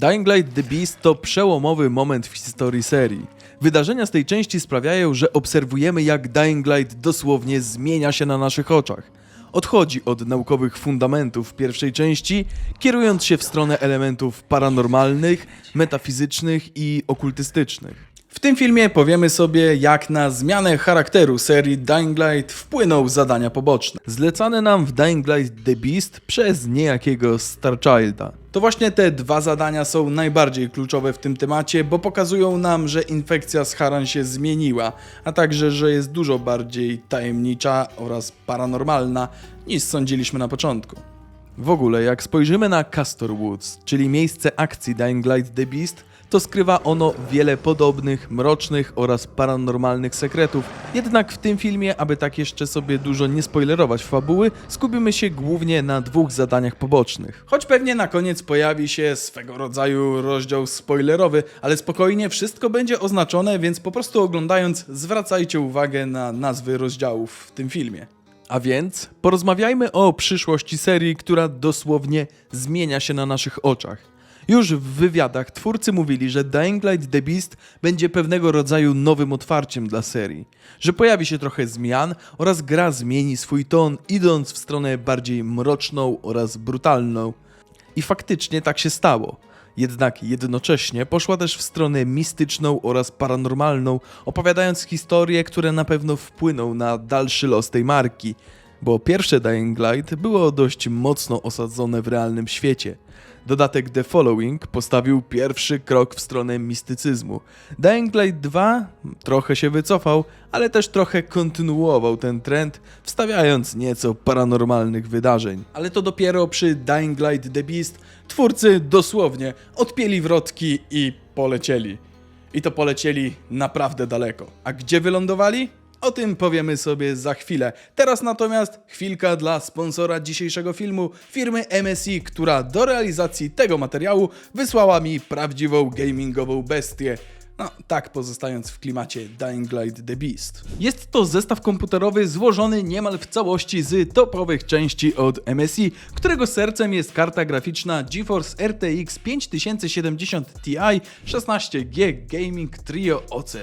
Dying Light The Beast to przełomowy moment w historii serii. Wydarzenia z tej części sprawiają, że obserwujemy jak Dying Light dosłownie zmienia się na naszych oczach. Odchodzi od naukowych fundamentów pierwszej części, kierując się w stronę elementów paranormalnych, metafizycznych i okultystycznych. W tym filmie powiemy sobie, jak na zmianę charakteru serii Dying Light wpłynął zadania poboczne. Zlecane nam w Dying Light The Beast przez niejakiego Starchilda. To właśnie te dwa zadania są najbardziej kluczowe w tym temacie, bo pokazują nam, że infekcja z Haran się zmieniła, a także, że jest dużo bardziej tajemnicza oraz paranormalna niż sądziliśmy na początku. W ogóle, jak spojrzymy na Castor Woods, czyli miejsce akcji Dying Light The Beast, to skrywa ono wiele podobnych, mrocznych oraz paranormalnych sekretów. Jednak w tym filmie, aby tak jeszcze sobie dużo nie spoilerować fabuły, skupimy się głównie na dwóch zadaniach pobocznych. Choć pewnie na koniec pojawi się swego rodzaju rozdział spoilerowy, ale spokojnie wszystko będzie oznaczone, więc po prostu oglądając zwracajcie uwagę na nazwy rozdziałów w tym filmie. A więc porozmawiajmy o przyszłości serii, która dosłownie zmienia się na naszych oczach. Już w wywiadach twórcy mówili, że Dying Light The Beast będzie pewnego rodzaju nowym otwarciem dla serii, że pojawi się trochę zmian oraz gra zmieni swój ton, idąc w stronę bardziej mroczną oraz brutalną. I faktycznie tak się stało. Jednak jednocześnie poszła też w stronę mistyczną oraz paranormalną, opowiadając historie, które na pewno wpłyną na dalszy los tej marki, bo pierwsze Dying Light było dość mocno osadzone w realnym świecie. Dodatek The Following postawił pierwszy krok w stronę mistycyzmu. Dying Light 2 trochę się wycofał, ale też trochę kontynuował ten trend, wstawiając nieco paranormalnych wydarzeń. Ale to dopiero przy Dying Light The Beast twórcy dosłownie odpięli wrotki i polecieli. I to polecieli naprawdę daleko. A gdzie wylądowali? O tym powiemy sobie za chwilę. Teraz natomiast chwilka dla sponsora dzisiejszego filmu, firmy MSI, która do realizacji tego materiału wysłała mi prawdziwą gamingową bestię. No, tak pozostając w klimacie Dying Light The Beast. Jest to zestaw komputerowy złożony niemal w całości z topowych części od MSI, którego sercem jest karta graficzna GeForce RTX 5070 Ti 16G Gaming Trio OC+.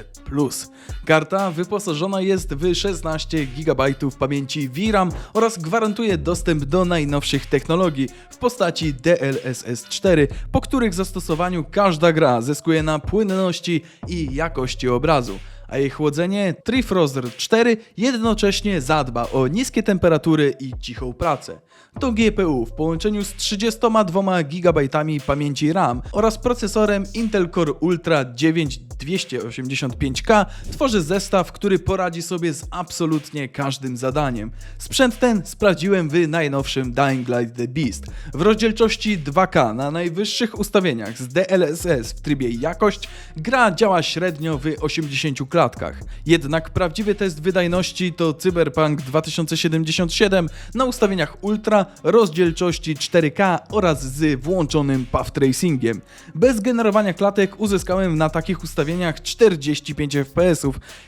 Karta wyposażona jest w 16 GB pamięci VRAM oraz gwarantuje dostęp do najnowszych technologii w postaci DLSS 4, po których zastosowaniu każda gra zyskuje na płynności i jakości obrazu a jej chłodzenie Trifrost 4 jednocześnie zadba o niskie temperatury i cichą pracę. To GPU w połączeniu z 32 GB pamięci RAM oraz procesorem Intel Core Ultra 9 285K tworzy zestaw, który poradzi sobie z absolutnie każdym zadaniem. Sprzęt ten sprawdziłem w najnowszym Dying Light The Beast. W rozdzielczości 2K na najwyższych ustawieniach z DLSS w trybie jakość gra działa średnio w 80 klatkach. Jednak prawdziwy test wydajności to Cyberpunk 2077 na ustawieniach Ultra, rozdzielczości 4K oraz z włączonym path tracingiem. Bez generowania klatek uzyskałem na takich ustawieniach 45 fps,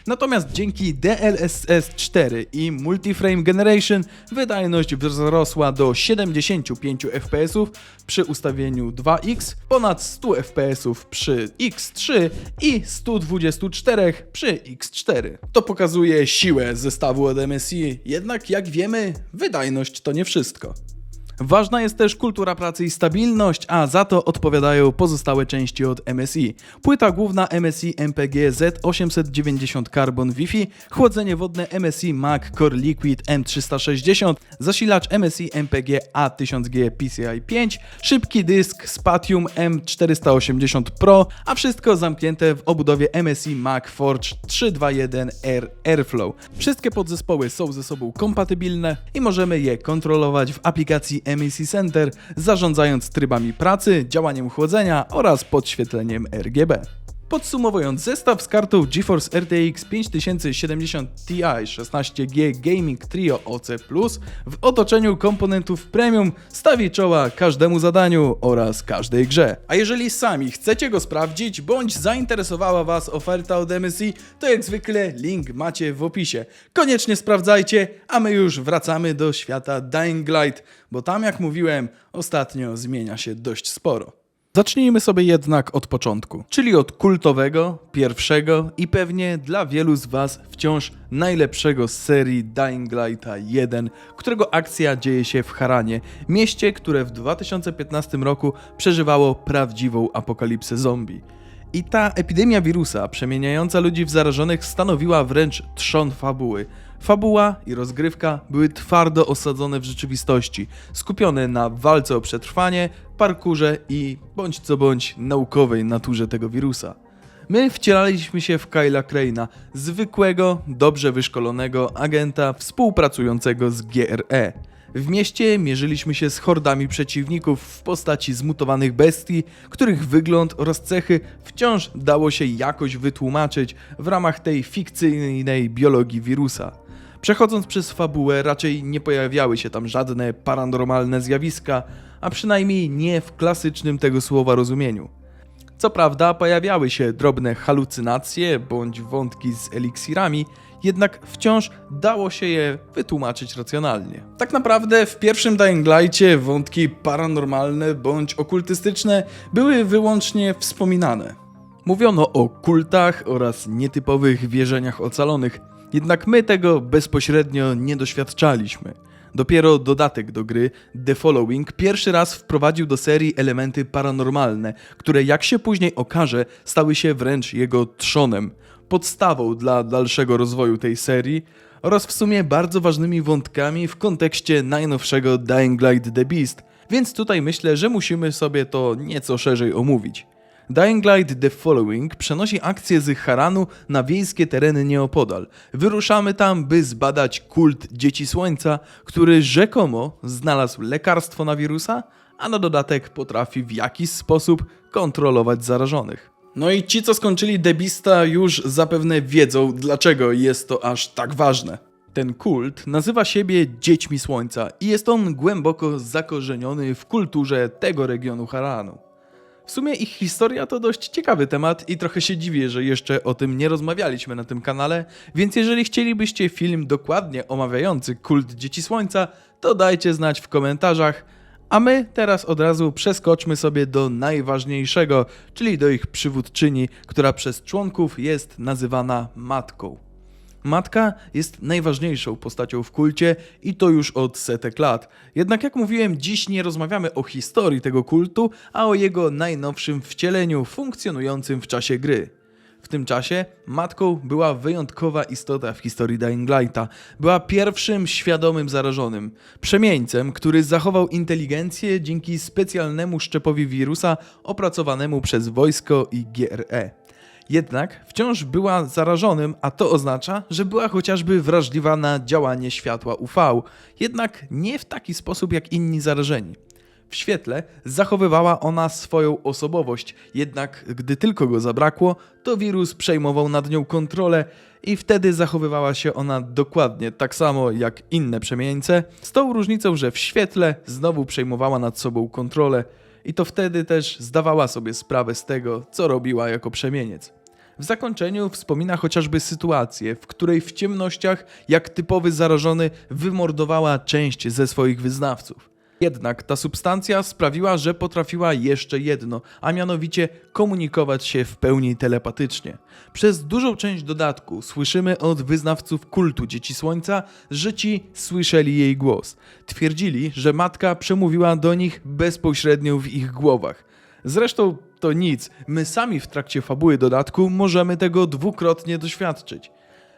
natomiast dzięki DLSS 4 i Multiframe Generation wydajność wzrosła do 75 fps przy ustawieniu 2x, ponad 100 fps przy X3 i 124 przy X4. To pokazuje siłę zestawu od MSI, jednak jak wiemy, wydajność to nie wszystko. Ważna jest też kultura pracy i stabilność, a za to odpowiadają pozostałe części od MSI. Płyta główna MSI MPG Z890 Carbon Wi-Fi, chłodzenie wodne MSI Mac Core Liquid M360, zasilacz MSI MPG A1000G PCI 5, szybki dysk Spatium M480 Pro, a wszystko zamknięte w obudowie MSI Mac Forge 321R Airflow. Wszystkie podzespoły są ze sobą kompatybilne i możemy je kontrolować w aplikacji MSI Center, zarządzając trybami pracy, działaniem chłodzenia oraz podświetleniem RGB. Podsumowując, zestaw z kartą GeForce RTX 5070 Ti 16G Gaming Trio OC Plus w otoczeniu komponentów premium stawi czoła każdemu zadaniu oraz każdej grze. A jeżeli sami chcecie go sprawdzić, bądź zainteresowała Was oferta od MSI, to jak zwykle link macie w opisie. Koniecznie sprawdzajcie, a my już wracamy do świata Dying Light, bo tam jak mówiłem, ostatnio zmienia się dość sporo. Zacznijmy sobie jednak od początku, czyli od kultowego, pierwszego i pewnie dla wielu z Was wciąż najlepszego z serii Dying Lighta 1, którego akcja dzieje się w Haranie, mieście, które w 2015 roku przeżywało prawdziwą apokalipsę zombie. I ta epidemia wirusa przemieniająca ludzi w zarażonych stanowiła wręcz trzon fabuły. Fabuła i rozgrywka były twardo osadzone w rzeczywistości, skupione na walce o przetrwanie, parkurze i bądź co bądź naukowej naturze tego wirusa. My wcielaliśmy się w Kyla Crane'a, zwykłego, dobrze wyszkolonego agenta współpracującego z GRE. W mieście mierzyliśmy się z hordami przeciwników w postaci zmutowanych bestii, których wygląd oraz cechy wciąż dało się jakoś wytłumaczyć w ramach tej fikcyjnej biologii wirusa. Przechodząc przez fabułę, raczej nie pojawiały się tam żadne paranormalne zjawiska, a przynajmniej nie w klasycznym tego słowa rozumieniu. Co prawda pojawiały się drobne halucynacje bądź wątki z eliksirami, jednak wciąż dało się je wytłumaczyć racjonalnie. Tak naprawdę w pierwszym Dying Light'cie wątki paranormalne bądź okultystyczne były wyłącznie wspominane. Mówiono o kultach oraz nietypowych wierzeniach ocalonych, jednak my tego bezpośrednio nie doświadczaliśmy. Dopiero dodatek do gry, The Following, pierwszy raz wprowadził do serii elementy paranormalne, które jak się później okaże, stały się wręcz jego trzonem, podstawą dla dalszego rozwoju tej serii oraz w sumie bardzo ważnymi wątkami w kontekście najnowszego Dying Light The Beast, więc tutaj myślę, że musimy sobie to nieco szerzej omówić. Dying Light The Following przenosi akcję z Haranu na wiejskie tereny nieopodal. Wyruszamy tam, by zbadać kult Dzieci Słońca, który rzekomo znalazł lekarstwo na wirusa, a na dodatek potrafi w jakiś sposób kontrolować zarażonych. No i ci, co skończyli Debista, już zapewne wiedzą, dlaczego jest to aż tak ważne. Ten kult nazywa siebie Dziećmi Słońca i jest on głęboko zakorzeniony w kulturze tego regionu Haranu. W sumie ich historia to dość ciekawy temat i trochę się dziwię, że jeszcze o tym nie rozmawialiśmy na tym kanale, więc jeżeli chcielibyście film dokładnie omawiający kult Dzieci Słońca, to dajcie znać w komentarzach, a my teraz od razu przeskoczmy sobie do najważniejszego, czyli do ich przywódczyni, która przez członków jest nazywana matką. Matka jest najważniejszą postacią w kulcie i to już od setek lat. Jednak jak mówiłem, dziś nie rozmawiamy o historii tego kultu, a o jego najnowszym wcieleniu funkcjonującym w czasie gry. W tym czasie matką była wyjątkowa istota w historii Dying Lighta. Była pierwszym świadomym zarażonym, przemieńcem, który zachował inteligencję dzięki specjalnemu szczepowi wirusa opracowanemu przez wojsko i GRE. Jednak wciąż była zarażonym, a to oznacza, że była chociażby wrażliwa na działanie światła UV, jednak nie w taki sposób jak inni zarażeni. W świetle zachowywała ona swoją osobowość, jednak gdy tylko go zabrakło, to wirus przejmował nad nią kontrolę i wtedy zachowywała się ona dokładnie tak samo jak inne przemieńce, z tą różnicą, że w świetle znowu przejmowała nad sobą kontrolę i to wtedy też zdawała sobie sprawę z tego, co robiła jako przemieniec. W zakończeniu wspomina chociażby sytuację, w której w ciemnościach, jak typowy zarażony, wymordowała część ze swoich wyznawców. Jednak ta substancja sprawiła, że potrafiła jeszcze jedno, a mianowicie komunikować się w pełni telepatycznie. Przez dużą część dodatku słyszymy od wyznawców kultu Dzieci Słońca, że ci słyszeli jej głos. Twierdzili, że matka przemówiła do nich bezpośrednio w ich głowach. Zresztą to nic, my sami w trakcie fabuły dodatku możemy tego dwukrotnie doświadczyć.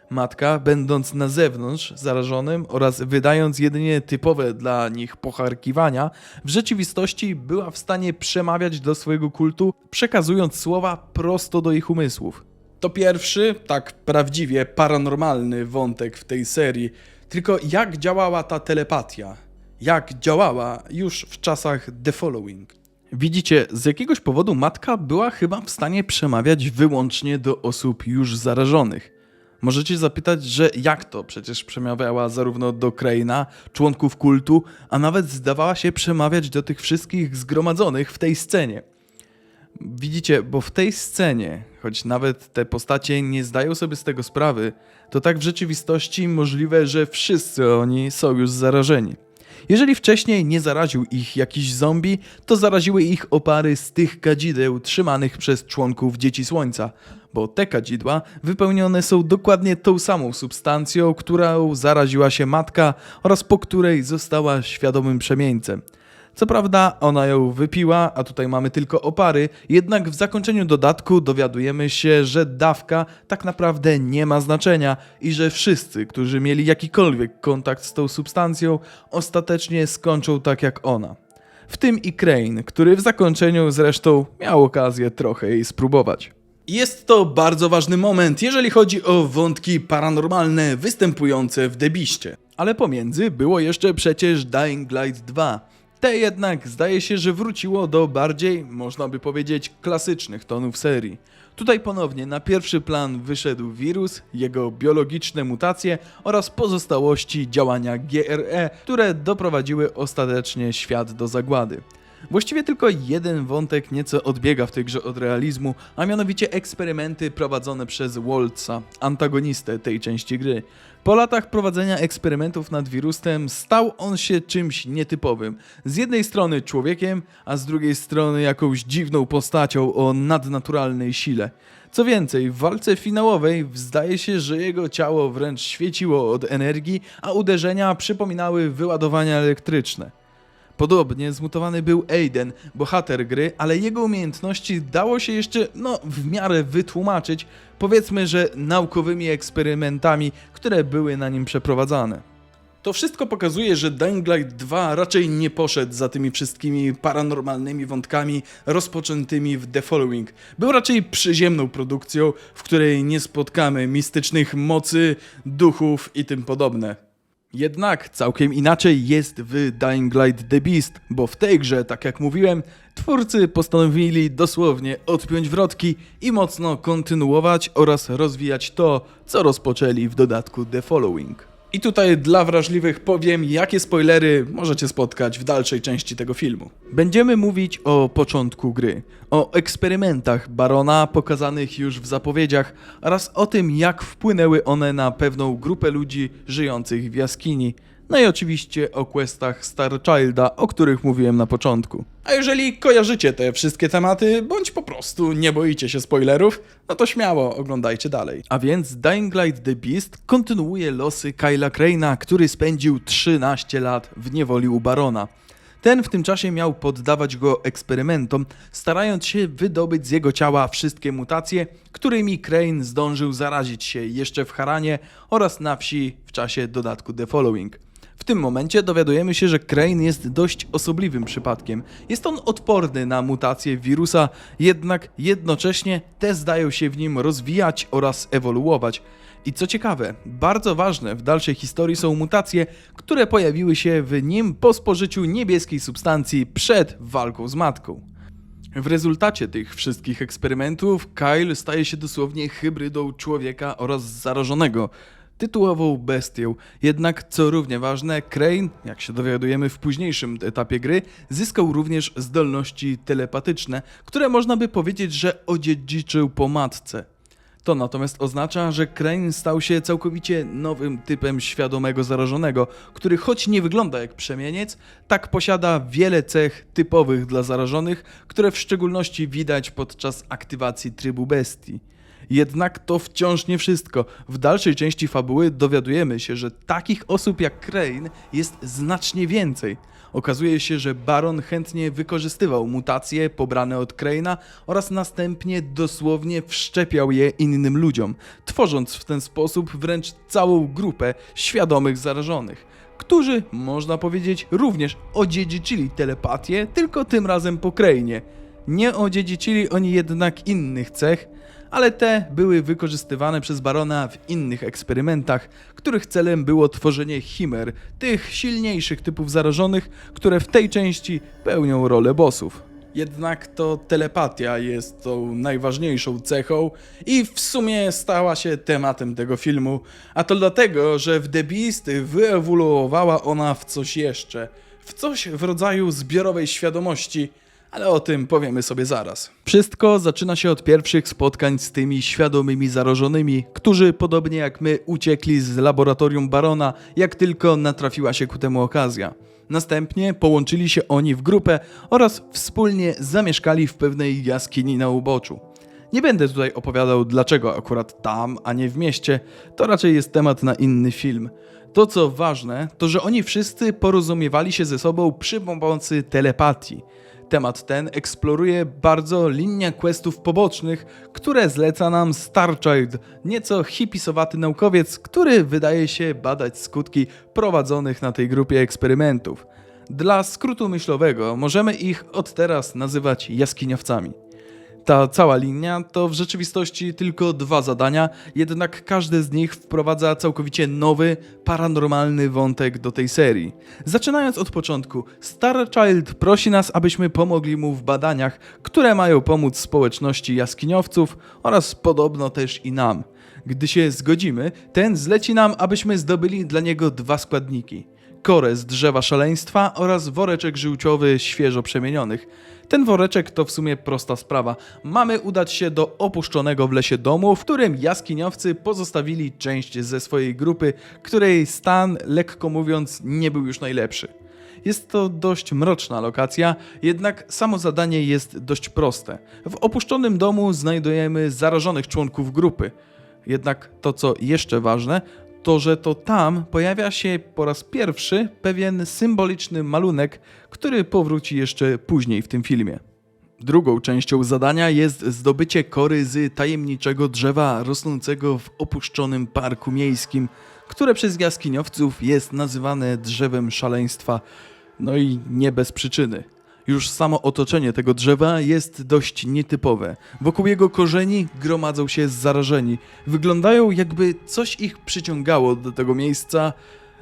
Matka, będąc na zewnątrz zarażonym oraz wydając jedynie typowe dla nich pocharkiwania, w rzeczywistości była w stanie przemawiać do swojego kultu, przekazując słowa prosto do ich umysłów. To pierwszy, tak prawdziwie paranormalny wątek w tej serii. Tylko jak działała ta telepatia? Jak działała już w czasach The Following? Widzicie, z jakiegoś powodu matka była chyba w stanie przemawiać wyłącznie do osób już zarażonych. Możecie zapytać, że jak to? Przecież przemawiała zarówno do Kraina, członków kultu, a nawet zdawała się przemawiać do tych wszystkich zgromadzonych w tej scenie. Widzicie, bo w tej scenie, choć nawet te postacie nie zdają sobie z tego sprawy, to tak w rzeczywistości możliwe, że wszyscy oni są już zarażeni. Jeżeli wcześniej nie zaraził ich jakiś zombie, to zaraziły ich opary z tych kadzideł trzymanych przez członków Dzieci Słońca, bo te kadzidła wypełnione są dokładnie tą samą substancją, którą zaraziła się matka oraz po której została świadomym przemieńcem. Co prawda ona ją wypiła, a tutaj mamy tylko opary, jednak w zakończeniu dodatku dowiadujemy się, że dawka tak naprawdę nie ma znaczenia i że wszyscy, którzy mieli jakikolwiek kontakt z tą substancją, ostatecznie skończą tak jak ona. W tym i Crane, który w zakończeniu zresztą miał okazję trochę jej spróbować. Jest to bardzo ważny moment, jeżeli chodzi o wątki paranormalne występujące w debiście. Ale pomiędzy było jeszcze przecież Dying Light 2. Te jednak zdaje się, że wróciło do bardziej, można by powiedzieć, klasycznych tonów serii. Tutaj ponownie na pierwszy plan wyszedł wirus, jego biologiczne mutacje oraz pozostałości działania GRE, które doprowadziły ostatecznie świat do zagłady. Właściwie tylko jeden wątek nieco odbiega w tej grze od realizmu, a mianowicie eksperymenty prowadzone przez Waltza, antagonistę tej części gry. Po latach prowadzenia eksperymentów nad wirusem stał on się czymś nietypowym. Z jednej strony człowiekiem, a z drugiej strony jakąś dziwną postacią o nadnaturalnej sile. Co więcej, w walce finałowej zdaje się, że jego ciało wręcz świeciło od energii, a uderzenia przypominały wyładowania elektryczne. Podobnie zmutowany był Aiden, bohater gry, ale jego umiejętności dało się jeszcze, no, w miarę wytłumaczyć, powiedzmy, że naukowymi eksperymentami, które były na nim przeprowadzane. To wszystko pokazuje, że Dying Light 2 raczej nie poszedł za tymi wszystkimi paranormalnymi wątkami rozpoczętymi w The Following. Był raczej przyziemną produkcją, w której nie spotkamy mistycznych mocy, duchów i tym podobne. Jednak całkiem inaczej jest w Dying Light The Beast, bo w tej grze, tak jak mówiłem, twórcy postanowili dosłownie odpiąć wrotki i mocno kontynuować oraz rozwijać to, co rozpoczęli w dodatku The Following. I tutaj dla wrażliwych powiem, jakie spoilery możecie spotkać w dalszej części tego filmu. Będziemy mówić o początku gry, o eksperymentach Barona pokazanych już w zapowiedziach oraz o tym, jak wpłynęły one na pewną grupę ludzi żyjących w jaskini. No i oczywiście o questach Starchilda, o których mówiłem na początku. A jeżeli kojarzycie te wszystkie tematy, bądź po prostu nie boicie się spoilerów, no to śmiało oglądajcie dalej. A więc Dying Light The Beast kontynuuje losy Kyla Crane'a, który spędził 13 lat w niewoli u Barona. Ten w tym czasie miał poddawać go eksperymentom, starając się wydobyć z jego ciała wszystkie mutacje, którymi Crane zdążył zarazić się jeszcze w Haranie oraz na wsi w czasie dodatku The Following. W tym momencie dowiadujemy się, że Crane jest dość osobliwym przypadkiem. Jest on odporny na mutacje wirusa, jednak jednocześnie te zdają się w nim rozwijać oraz ewoluować. I co ciekawe, bardzo ważne w dalszej historii są mutacje, które pojawiły się w nim po spożyciu niebieskiej substancji przed walką z matką. W rezultacie tych wszystkich eksperymentów Kyle staje się dosłownie hybrydą człowieka oraz zarażonego tytułową bestią. Jednak, co równie ważne, Crane, jak się dowiadujemy w późniejszym etapie gry, zyskał również zdolności telepatyczne, które można by powiedzieć, że odziedziczył po matce. To natomiast oznacza, że Crane stał się całkowicie nowym typem świadomego zarażonego, który choć nie wygląda jak przemieniec, tak posiada wiele cech typowych dla zarażonych, które w szczególności widać podczas aktywacji trybu bestii. Jednak to wciąż nie wszystko. W dalszej części fabuły dowiadujemy się, że takich osób jak Crane jest znacznie więcej. Okazuje się, że Baron chętnie wykorzystywał mutacje pobrane od Crane'a oraz następnie dosłownie wszczepiał je innym ludziom, tworząc w ten sposób wręcz całą grupę świadomych zarażonych, którzy, można powiedzieć, również odziedziczyli telepatię, tylko tym razem po Crane'ie. Nie odziedziczyli oni jednak innych cech, ale te były wykorzystywane przez Barona w innych eksperymentach, których celem było tworzenie chimer, tych silniejszych typów zarażonych, które w tej części pełnią rolę bossów. Jednak to telepatia jest tą najważniejszą cechą i w sumie stała się tematem tego filmu, a to dlatego, że w The Beast wyewoluowała ona w coś jeszcze, w coś w rodzaju zbiorowej świadomości, ale o tym powiemy sobie zaraz. Wszystko zaczyna się od pierwszych spotkań z tymi świadomymi zarażonymi, którzy podobnie jak my uciekli z laboratorium Barona, jak tylko natrafiła się ku temu okazja. Następnie połączyli się oni w grupę oraz wspólnie zamieszkali w pewnej jaskini na uboczu. Nie będę tutaj opowiadał, dlaczego akurat tam, a nie w mieście, to raczej jest temat na inny film. To co ważne, to że oni wszyscy porozumiewali się ze sobą przy pomocy telepatii. Temat ten eksploruje bardzo linia questów pobocznych, które zleca nam Starchild, nieco hipisowaty naukowiec, który wydaje się badać skutki prowadzonych na tej grupie eksperymentów. Dla skrótu myślowego możemy ich od teraz nazywać jaskiniowcami. Ta cała linia to w rzeczywistości tylko dwa zadania, jednak każde z nich wprowadza całkowicie nowy, paranormalny wątek do tej serii. Zaczynając od początku, Starchild prosi nas, abyśmy pomogli mu w badaniach, które mają pomóc społeczności jaskiniowców oraz podobno też i nam. Gdy się zgodzimy, ten zleci nam, abyśmy zdobyli dla niego dwa składniki korę z drzewa szaleństwa oraz woreczek żółciowy świeżo przemienionych. Ten woreczek to w sumie prosta sprawa. Mamy udać się do opuszczonego w lesie domu, w którym jaskiniowcy pozostawili część ze swojej grupy, której stan, lekko mówiąc, nie był już najlepszy. Jest to dość mroczna lokacja, jednak samo zadanie jest dość proste. W opuszczonym domu znajdujemy zarażonych członków grupy. Jednak to, co jeszcze ważne, to że to tam pojawia się po raz pierwszy pewien symboliczny malunek, który powróci jeszcze później w tym filmie. Drugą częścią zadania jest zdobycie kory z tajemniczego drzewa rosnącego w opuszczonym parku miejskim, które przez jaskiniowców jest nazywane drzewem szaleństwa. No i nie bez przyczyny. Już samo otoczenie tego drzewa jest dość nietypowe. Wokół jego korzeni gromadzą się zarażeni. Wyglądają jakby coś ich przyciągało do tego miejsca,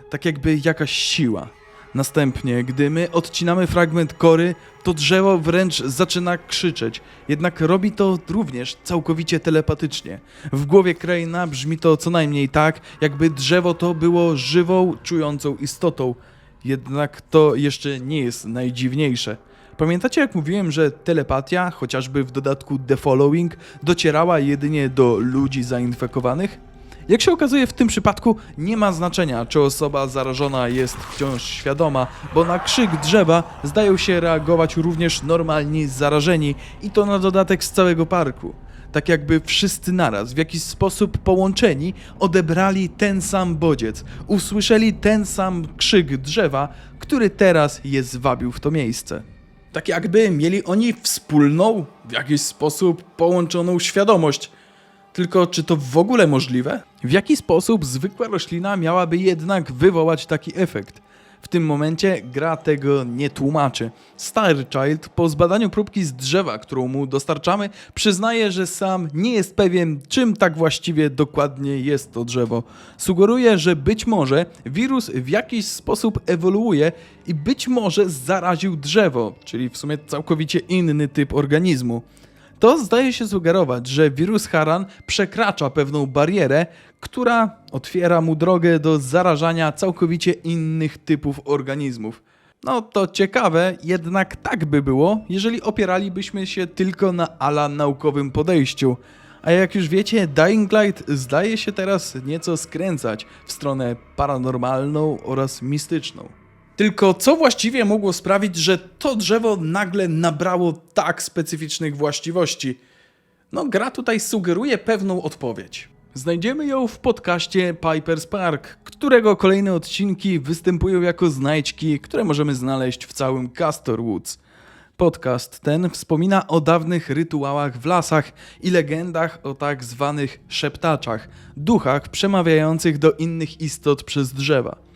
tak jakby jakaś siła. Następnie, gdy my odcinamy fragment kory, to drzewo wręcz zaczyna krzyczeć, jednak robi to również całkowicie telepatycznie. W głowie Kraina brzmi to co najmniej tak, jakby drzewo to było żywą, czującą istotą. Jednak to jeszcze nie jest najdziwniejsze. Pamiętacie jak mówiłem, że telepatia, chociażby w dodatku The Following, docierała jedynie do ludzi zainfekowanych? Jak się okazuje w tym przypadku nie ma znaczenia, czy osoba zarażona jest wciąż świadoma, bo na krzyk drzewa zdają się reagować również normalni zarażeni i to na dodatek z całego parku. Tak jakby wszyscy naraz, w jakiś sposób połączeni, odebrali ten sam bodziec, usłyszeli ten sam krzyk drzewa, który teraz je zwabił w to miejsce. Tak jakby mieli oni wspólną, w jakiś sposób połączoną świadomość. Tylko czy to w ogóle możliwe? W jaki sposób zwykła roślina miałaby jednak wywołać taki efekt? W tym momencie gra tego nie tłumaczy. Starchild po zbadaniu próbki z drzewa, którą mu dostarczamy, przyznaje, że sam nie jest pewien, czym tak właściwie dokładnie jest to drzewo. Sugeruje, że być może wirus w jakiś sposób ewoluuje i być może zaraził drzewo, czyli w sumie całkowicie inny typ organizmu. To zdaje się sugerować, że wirus Haran przekracza pewną barierę, która otwiera mu drogę do zarażania całkowicie innych typów organizmów. No to ciekawe, jednak tak by było, jeżeli opieralibyśmy się tylko na ala naukowym podejściu. A jak już wiecie, Dying Light zdaje się teraz nieco skręcać w stronę paranormalną oraz mistyczną. Tylko co właściwie mogło sprawić, że to drzewo nagle nabrało tak specyficznych właściwości? No, gra tutaj sugeruje pewną odpowiedź. Znajdziemy ją w podcaście Piper's Park, którego kolejne odcinki występują jako znajdźki, które możemy znaleźć w całym Castor Woods. Podcast ten wspomina o dawnych rytuałach w lasach i legendach o tak zwanych szeptaczach, duchach przemawiających do innych istot przez drzewa.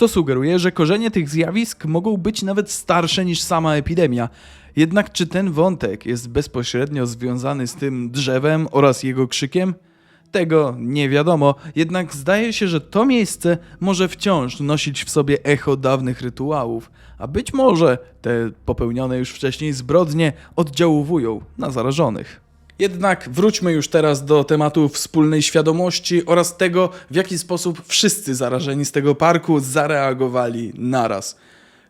To sugeruje, że korzenie tych zjawisk mogą być nawet starsze niż sama epidemia. Jednak czy ten wątek jest bezpośrednio związany z tym drzewem oraz jego krzykiem? Tego nie wiadomo, jednak zdaje się, że to miejsce może wciąż nosić w sobie echo dawnych rytuałów, a być może te popełnione już wcześniej zbrodnie oddziaływują na zarażonych. Jednak wróćmy już teraz do tematu wspólnej świadomości oraz tego, w jaki sposób wszyscy zarażeni z tego parku zareagowali naraz.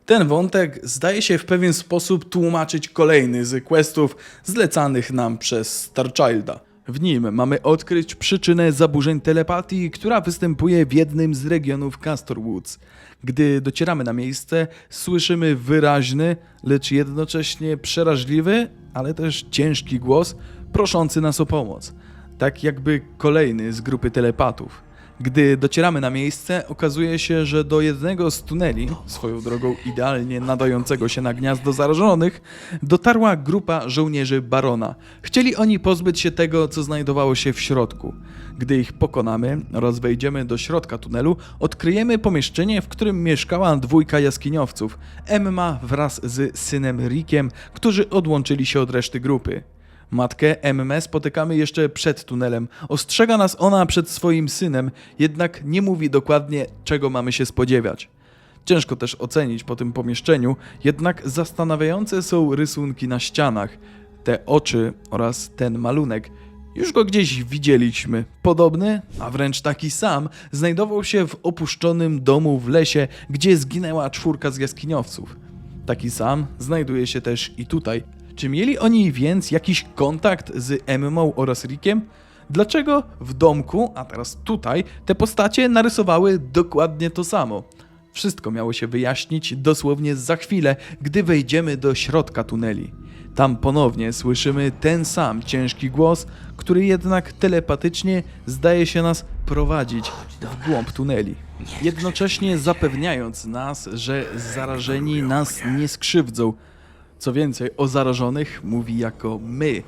Ten wątek zdaje się w pewien sposób tłumaczyć kolejny z questów zlecanych nam przez Starchilda. W nim mamy odkryć przyczynę zaburzeń telepatii, która występuje w jednym z regionów Castor Woods. Gdy docieramy na miejsce, słyszymy wyraźny, lecz jednocześnie przeraźliwy, ale też ciężki głos proszący nas o pomoc. Tak jakby kolejny z grupy telepatów. Gdy docieramy na miejsce, okazuje się, że do jednego z tuneli, swoją drogą idealnie nadającego się na gniazdo zarażonych, dotarła grupa żołnierzy barona. Chcieli oni pozbyć się tego, co znajdowało się w środku. Gdy ich pokonamy oraz wejdziemy do środka tunelu, odkryjemy pomieszczenie, w którym mieszkała dwójka jaskiniowców, Emma wraz z synem Rickiem, którzy odłączyli się od reszty grupy. Matkę Emmę spotykamy jeszcze przed tunelem. Ostrzega nas ona przed swoim synem, jednak nie mówi dokładnie, czego mamy się spodziewać. Ciężko też ocenić po tym pomieszczeniu, jednak zastanawiające są rysunki na ścianach. Te oczy oraz ten malunek. Już go gdzieś widzieliśmy. Podobny, a wręcz taki sam, znajdował się w opuszczonym domu w lesie, gdzie zginęła czwórka z jaskiniowców. Taki sam znajduje się też i tutaj. Czy mieli oni więc jakiś kontakt z Emmą oraz Rickiem? Dlaczego w domku, a teraz tutaj, te postacie narysowały dokładnie to samo? Wszystko miało się wyjaśnić dosłownie za chwilę, gdy wejdziemy do środka tuneli. Tam ponownie słyszymy ten sam ciężki głos, który jednak telepatycznie zdaje się nas prowadzić w głąb tuneli. Jednocześnie zapewniając nas, że zarażeni nas nie skrzywdzą. Co więcej, o zarażonych mówi jako my.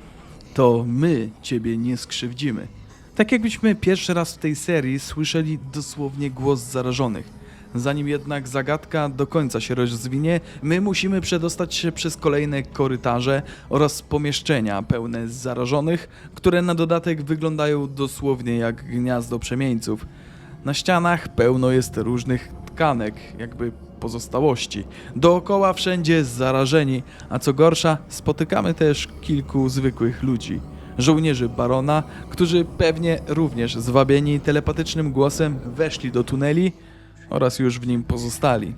To my ciebie nie skrzywdzimy. Tak jakbyśmy pierwszy raz w tej serii słyszeli dosłownie głos zarażonych. Zanim jednak zagadka do końca się rozwinie, my musimy przedostać się przez kolejne korytarze oraz pomieszczenia pełne zarażonych, które na dodatek wyglądają dosłownie jak gniazdo przemieńców. Na ścianach pełno jest różnych tkanek, jakby pozostałości. Dookoła wszędzie zarażeni, a co gorsza, spotykamy też kilku zwykłych ludzi. Żołnierzy barona, którzy pewnie również zwabieni telepatycznym głosem weszli do tuneli oraz już w nim pozostali.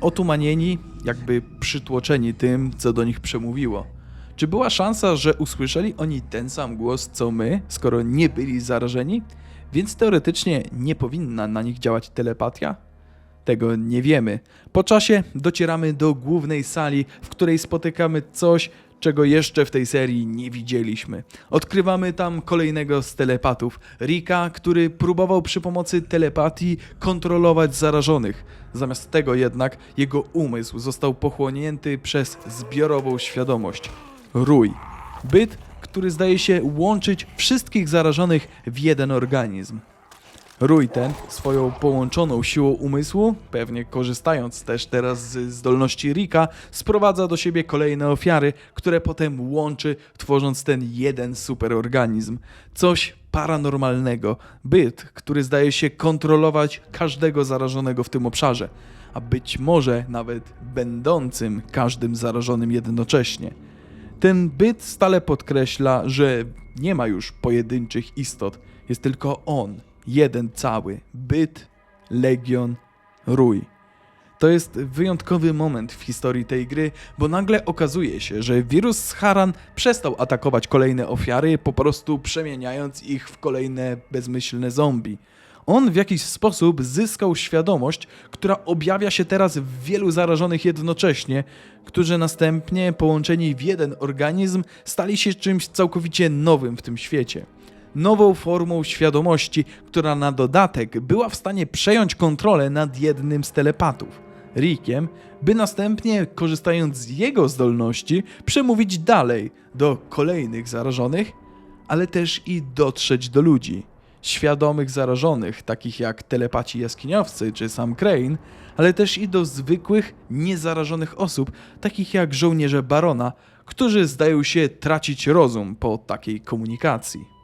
Otumanieni, jakby przytłoczeni tym, co do nich przemówiło. Czy była szansa, że usłyszeli oni ten sam głos co my, skoro nie byli zarażeni? Więc teoretycznie nie powinna na nich działać telepatia? Tego nie wiemy. Po czasie docieramy do głównej sali, w której spotykamy coś, czego jeszcze w tej serii nie widzieliśmy. Odkrywamy tam kolejnego z telepatów, Rika, który próbował przy pomocy telepatii kontrolować zarażonych. Zamiast tego jednak jego umysł został pochłonięty przez zbiorową świadomość. Rój. Byt, który zdaje się łączyć wszystkich zarażonych w jeden organizm. Rój ten swoją połączoną siłą umysłu, pewnie korzystając też teraz z zdolności Rika, sprowadza do siebie kolejne ofiary, które potem łączy, tworząc ten jeden superorganizm. Coś paranormalnego. Byt, który zdaje się kontrolować każdego zarażonego w tym obszarze, a być może nawet będącym każdym zarażonym jednocześnie. Ten byt stale podkreśla, że nie ma już pojedynczych istot, jest tylko on, jeden cały byt, legion, rój. To jest wyjątkowy moment w historii tej gry, bo nagle okazuje się, że wirus z Haran przestał atakować kolejne ofiary, po prostu przemieniając ich w kolejne bezmyślne zombie. On w jakiś sposób zyskał świadomość, która objawia się teraz w wielu zarażonych jednocześnie, którzy następnie połączeni w jeden organizm stali się czymś całkowicie nowym w tym świecie nową formą świadomości, która na dodatek była w stanie przejąć kontrolę nad jednym z telepatów, Rickiem, by następnie, korzystając z jego zdolności, przemówić dalej do kolejnych zarażonych, ale też i dotrzeć do ludzi. Świadomych zarażonych, takich jak telepaci jaskiniowcy czy sam Crane, ale też i do zwykłych, niezarażonych osób, takich jak żołnierze barona, którzy zdają się tracić rozum po takiej komunikacji.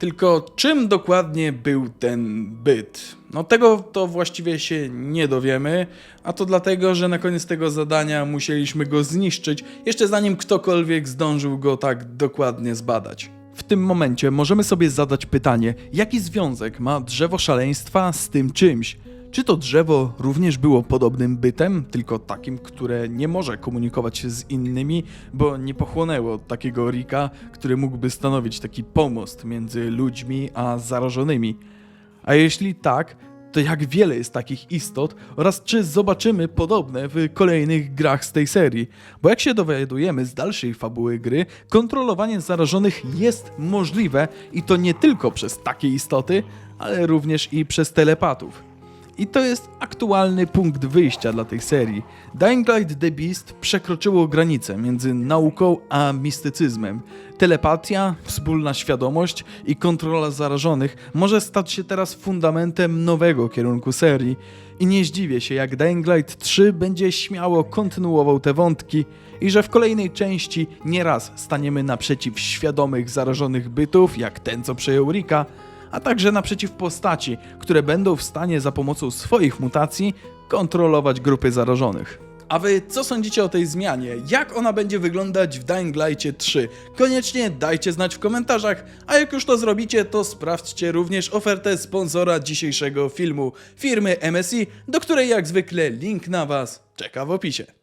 Tylko czym dokładnie był ten byt? No tego to właściwie się nie dowiemy, a to dlatego, że na koniec tego zadania musieliśmy go zniszczyć, jeszcze zanim ktokolwiek zdążył go tak dokładnie zbadać. W tym momencie możemy sobie zadać pytanie, jaki związek ma drzewo szaleństwa z tym czymś? Czy to drzewo również było podobnym bytem, tylko takim, które nie może komunikować się z innymi, bo nie pochłonęło takiego Rika, który mógłby stanowić taki pomost między ludźmi a zarażonymi? A jeśli tak, to jak wiele jest takich istot oraz czy zobaczymy podobne w kolejnych grach z tej serii? Bo jak się dowiadujemy z dalszej fabuły gry, kontrolowanie zarażonych jest możliwe i to nie tylko przez takie istoty, ale również i przez telepatów. I to jest aktualny punkt wyjścia dla tej serii. Dying Light The Beast przekroczyło granicę między nauką a mistycyzmem. Telepatia, wspólna świadomość i kontrola zarażonych może stać się teraz fundamentem nowego kierunku serii. I nie zdziwię się, jak Dying Light 3 będzie śmiało kontynuował te wątki i że w kolejnej części nieraz staniemy naprzeciw świadomych zarażonych bytów, jak ten co przejął Rika, a także naprzeciw postaci, które będą w stanie za pomocą swoich mutacji kontrolować grupy zarażonych. A wy co sądzicie o tej zmianie? Jak ona będzie wyglądać w Dying Light 3? Koniecznie dajcie znać w komentarzach, a jak już to zrobicie, to sprawdźcie również ofertę sponsora dzisiejszego filmu, firmy MSI, do której jak zwykle link na was czeka w opisie.